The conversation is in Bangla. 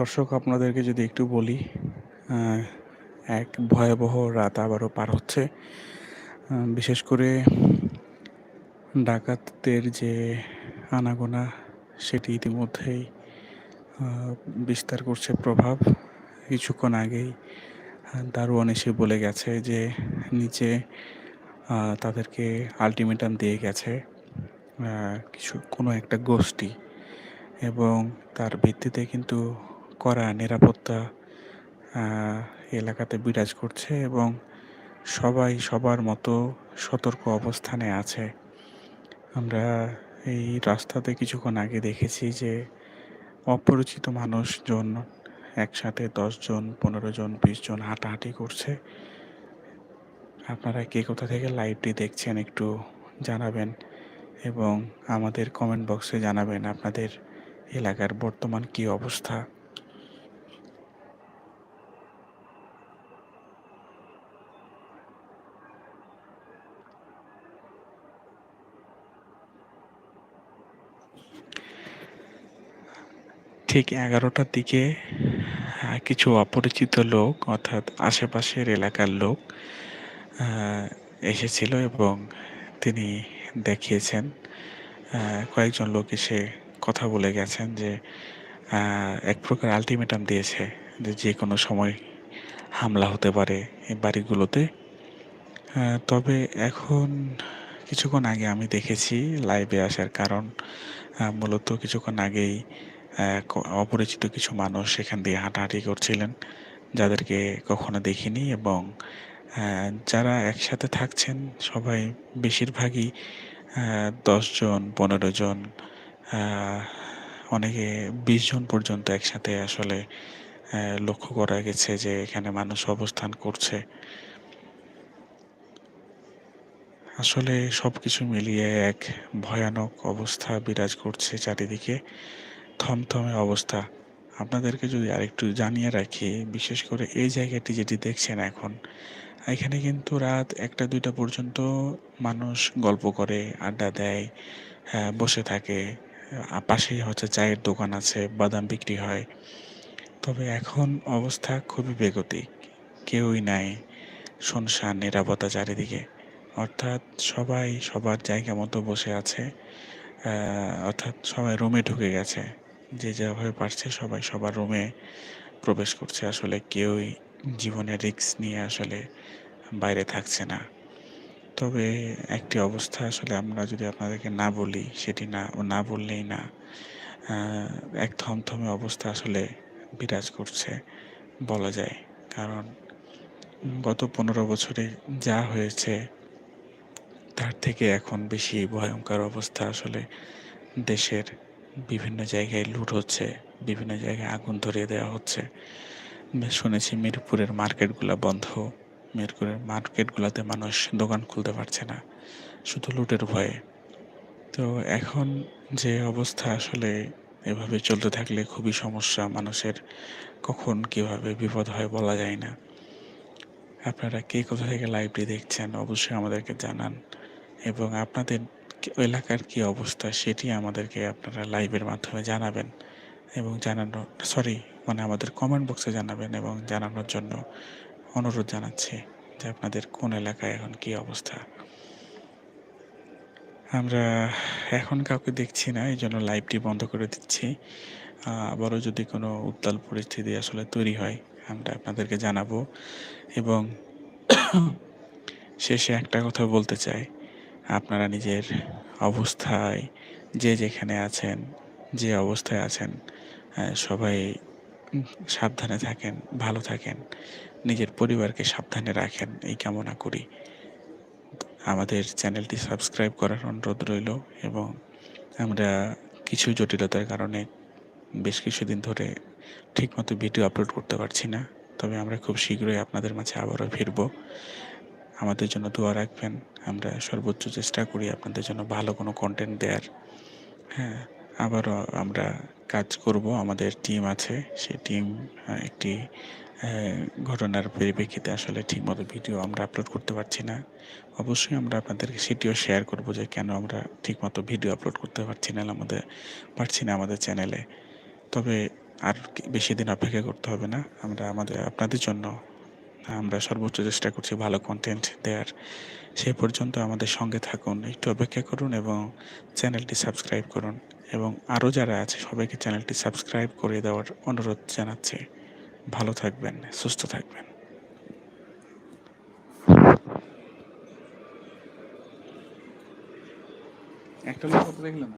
দর্শক, আপনাদেরকে যদি একটু বলি এক ভয়াবহ রাত আবারও পার হচ্ছে। বিশেষ করে ডাকাতদের যে আনাগোনা, সেটি ইতিমধ্যেই বিস্তার করছে প্রভাব। কিছুক্ষণ আগেই দারোয়ান এসে বলে গেছে যে, নিচে তাদেরকে আলটিমেটাম দিয়ে গেছে। কিছু, কোনো একটা গোষ্ঠী। এবং তার ভিত্তিতে কিন্তু কড়া নিরাপত্তা এলাকাতে বিরাজ করছে এবং সবাই সবার মতো সতর্ক অবস্থানে আছে। আমরা এই রাস্তাতে কিছুক্ষণ আগে দেখেছি যে অপরিচিত মানুষজন একসাথে দশজন পনেরো জন, বিশ জন হাঁটাহাঁটি করছে। আপনারা কে কোথা থেকে লাইভটি দেখছেন একটু জানাবেন এবং আমাদের কমেন্ট বক্সে জানাবেন আপনাদের এলাকার বর্তমান কী অবস্থা? ঠিক এগারোটার দিকে কিছু অপরিচিত লোক, অর্থাৎ আশেপাশের এলাকার লোক এসেছিল এবং তিনি দেখিয়েছেন কয়েকজন লোক এসে কথা বলে গেছেন যে এক প্রকার আলটিমেটাম দিয়েছে যে যে কোনো সময় হামলা হতে পারে এই বাড়িগুলোতে। তবে এখন কিছুক্ষণ আগে আমি দেখেছি লাইভে আসার কারণ মূলত কিছুক্ষণ আগেই অপরিচিত কিছু মানুষ সেখান দিয়ে হাঁটাহাঁটি করছিলেন, যাদেরকে কখনো দেখিনি এবং যারা একসাথে থাকছেন সবাই বেশিরভাগই দশজন পনেরো জন অনেকে বিশ জন পর্যন্ত একসাথে আসলে লক্ষ্য করা গেছে যে এখানে মানুষ অবস্থান করছে। আসলে সব কিছু মিলিয়ে এক ভয়ানক অবস্থা বিরাজ করছে চারিদিকে। থমথমে অবস্থা। আপনাদেরকে যদি আরেকটু জানিয়ে রাখি, বিশেষ করে এই জায়গাটি যেটি দেখছেন এখন, এখানে কিন্তু রাত একটা, দুইটা পর্যন্ত মানুষ গল্প করে, আড্ডা দেয় বসে থাকে। পাশেই হচ্ছে চায়ের দোকান আছে, বাদাম বিক্রি হয়। তবে এখন অবস্থা খুবই বেগতিক। কেউই নাই, শুনশান, নিরাপত্তা চারিদিকে। অর্থাৎ সবাই সবার জায়গা মতো বসে আছে অর্থাৎ সবাই রুমে ঢুকে গেছে। যে যেভাবে পারছে সবাই সবার রুমে প্রবেশ করছে। আসলে কেউই জীবনের রিস্ক নিয়ে আসলে বাইরে থাকছে না। তবে একটি অবস্থা আসলে আমরা যদি আপনাদেরকে না বলি, সেটি না ও না বললেই না এক থমথমে অবস্থা আসলে বিরাজ করছে বলা যায়। কারণ গত পনেরো বছরে যা হয়েছে, তার থেকে এখন বেশি ভয়ঙ্কর অবস্থা আসলে দেশের বিভিন্ন জায়গায় লুট হচ্ছে, বিভিন্ন জায়গায় আগুন ধরিয়ে দেওয়া হচ্ছে। শুনেছি মিরপুরের মার্কেটগুলো বন্ধ। মিরপুরের মার্কেটগুলোতে মানুষ দোকান খুলতে পারছে না, শুধু লুটের ভয়ে। তো এখন যে অবস্থা আসলে এভাবে চলতে থাকলে খুবই সমস্যা মানুষের, কখন কীভাবে বিপদ হয় বলা যায় না। আপনারা কে কোথা থেকে লাইভটি দেখছেন অবশ্যই আমাদেরকে জানান। এবং আপনাদের এলাকার কি অবস্থা সেটি আমাদেরকে আপনারা লাইভের মাধ্যমে জানাবেন এবং জানানো সরি মানে আমাদের কমেন্ট বক্সে জানাবেন এবং জানানোর জন্য অনুরোধ জানাচ্ছি যে আপনাদের কোন এলাকায় এখন কি অবস্থা। আমরা এখন কাউকে দেখছি না এই জন্য লাইভটি বন্ধ করে দিচ্ছি। আবারও যদি কোনো উত্তাল পরিস্থিতি আসলে তৈরি হয়, আমরা আপনাদেরকে জানাব। এবং শেষে একটা কথা বলতে চাই। আপনারা নিজের অবস্থায়, যে যেখানে আছেন, যে অবস্থায় আছেন সবাই সাবধানে থাকেন, ভালো থাকেন, নিজের পরিবারকে সাবধানে রাখেন, এই কামনা করি। আমাদের চ্যানেলটি সাবস্ক্রাইব করার অনুরোধ রইল এবং আমরা কিছু জটিলতার কারণে বেশ কিছুদিন ধরে ঠিকমতো ভিডিও আপলোড করতে পারছি না, তবে আমরা খুব শীঘ্রই আপনাদের মাঝে আবারও ফিরব। আমাদের জন্য দোয়া রাখবেন, আমরা সর্বোচ্চ চেষ্টা করি আপনাদের জন্য ভালো কোনো কন্টেন্ট দেওয়ার হ্যাঁ আবারও আমরা কাজ করব, আমাদের টিম আছে। সেই টিম একটি ঘটনার পরিপ্রেক্ষিতে আসলে ঠিকমতো ভিডিও আমরা আপলোড করতে পারছি না। অবশ্যই আমরা আপনাদেরকে সেটিও শেয়ার করব যে কেন আমরা ঠিকমতো ভিডিও আপলোড করতে পারছি না, আমাদের, পারছি না আমাদের চ্যানেলে তবে আর বেশি দিন অপেক্ষা করতে হবে না। আমরা আমাদের, আপনাদের জন্য আমরা সর্বোচ্চ চেষ্টা করছি ভালো কন্টেন্ট দেওয়ার সেই পর্যন্ত আমাদের সঙ্গে থাকুন, একটু অপেক্ষা করুন এবং চ্যানেলটি সাবস্ক্রাইব করুন। এবং আরও যারা আছে, সবাইকে চ্যানেলটি সাবস্ক্রাইব করে দেওয়ার অনুরোধ জানাচ্ছে। ভালো থাকবেন, সুস্থ থাকবেন। একটা লোক দেখলাম?